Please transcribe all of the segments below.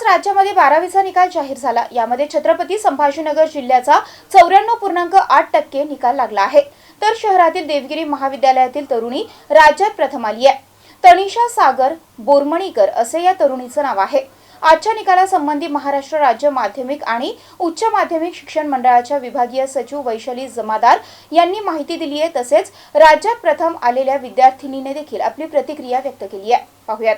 आज राज्यामध्ये बारावीचा निकाल जाहीर झाला. यामध्ये छत्रपती संभाजीनगर जिल्ह्याचा चौऱ्याण्णव पूर्णांक आठ टक्के निकाल लागला आहे. तर शहरातील देवगिरी महाविद्यालयातील तरुणी राज्यात प्रथम आली आहे. तनिषा सागर बोरमणीकर असे या तरुणीचं नाव आहे. आजच्या निकालासंबंधी महाराष्ट्र राज्य माध्यमिक आणि उच्च माध्यमिक शिक्षण मंडळाच्या विभागीय सचिव वैशाली जमादार यांनी माहिती दिली आहे. तसेच राज्यात प्रथम आलेल्या विद्यार्थिनीने देखील आपली प्रतिक्रिया व्यक्त केली आहे. पाहुयात.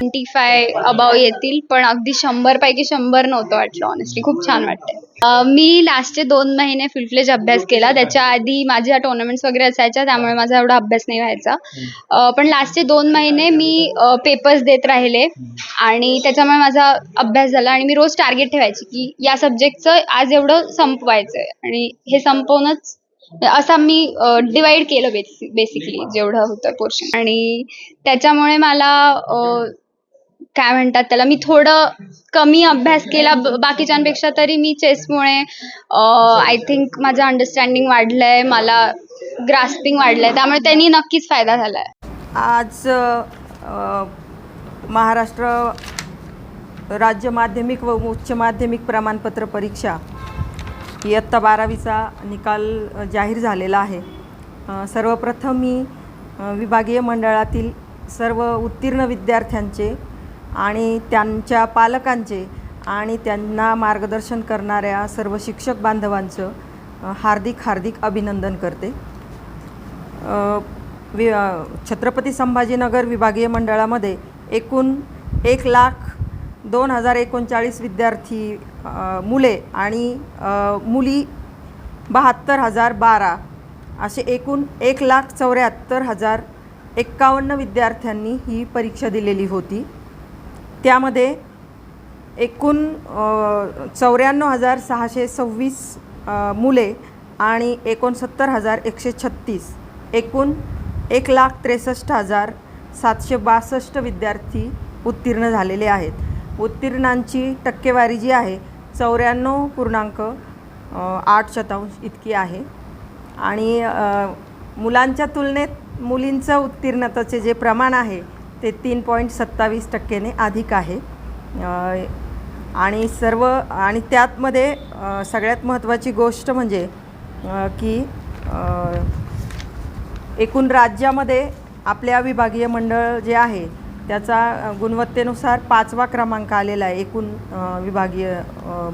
ट्वेंटी फाय अबाव येतील पण अगदी शंभर पैकी शंभर नव्हतं वाटलं ऑनेस्टली खूप छान वाटतंय. मी लास्टचे दोन महिने फुलफ्लेज अभ्यास केला. त्याच्या आधी माझ्या टुर्नामेंट्स वगैरे असायच्या त्यामुळे माझा एवढा अभ्यास नाही व्हायचा. पण लास्टचे दोन महिने मी पेपर्स देत राहिले आणि त्याच्यामुळे माझा अभ्यास झाला आणि मी रोज टार्गेट ठेवायची की या सब्जेक्टचं आज एवढं संपवायचं आणि हे संपवूनच असा मी डिवाइड केलं बेसिकली जेवढं होतं पोर्शन आणि त्याच्यामुळे मला काय म्हणतात त्याला मी थोडं कमी अभ्यास केला ब- बाकीच्यांपेक्षा तरी मी चेसमुळे आय थिंक माझं अंडरस्टँडिंग वाढलंय मला ग्रास्पिंग वाढलंय त्यामुळे त्यांनी नक्कीच फायदा झालाय. आज अ, महाराष्ट्र राज्य माध्यमिक व उच्च माध्यमिक प्रमाणपत्र परीक्षा इयत्ता बारावीचा निकाल अ, जाहीर झालेला आहे. अ, सर्वप्रथम मी अ, विभागीय मंडळातील सर्व उत्तीर्ण विद्यार्थ्यांचे आणि त्यांच्या पालकांचे आणि त्यांना मार्गदर्शन करणाऱ्या सर्व शिक्षक बांधवांचं हार्दिक हार्दिक अभिनंदन करते. वि छत्रपती संभाजीनगर विभागीय मंडळामध्ये एकूण एक लाख दोन हजार एकोणचाळीस विद्यार्थी मुले आणि मुली बहात्तर हजार बारा असे एकूण एक लाख चौऱ्याहत्तर हजार एक्कावन्न विद्यार्थ्यांनी ही परीक्षा दिलेली होती. त्यामध्ये एकूण चौऱ्याण्णव हजार सहाशे सव्वीस मुले आणि एकोणसत्तर हजार एकशे छत्तीस. एकूण एक लाख त्रेसष्ट हजार सातशे बासष्ट विद्यार्थी उत्तीर्ण झालेले आहेत. उत्तीर्णांची टक्केवारी जी आहे चौऱ्याण्णव पूर्णांक आठ शतांश इतकी आहे. आणि मुलांच्या तुलनेत मुलींचं उत्तीर्णताचे जे प्रमाण आहे ते तीन पॉईंट सत्तावीस टक्क्याने अधिक आहे. आणि सर्व आणि त्यातमध्ये सगळ्यात महत्त्वाची गोष्ट म्हणजे की एकूण राज्यामध्ये आपल्या विभागीय मंडळ जे आहे त्याचा गुणवत्तेनुसार पाचवा क्रमांक आलेला आहे एकूण विभागीय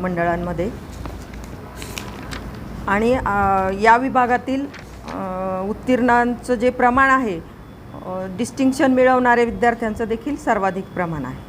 मंडळांमध्ये. आणि या विभागातील उत्तीर्णांचं जे प्रमाण आहे डिस्टिंक्शन मिळवणारे विद्यार्थ्यांचं देखील सर्वाधिक प्रमाण आहे.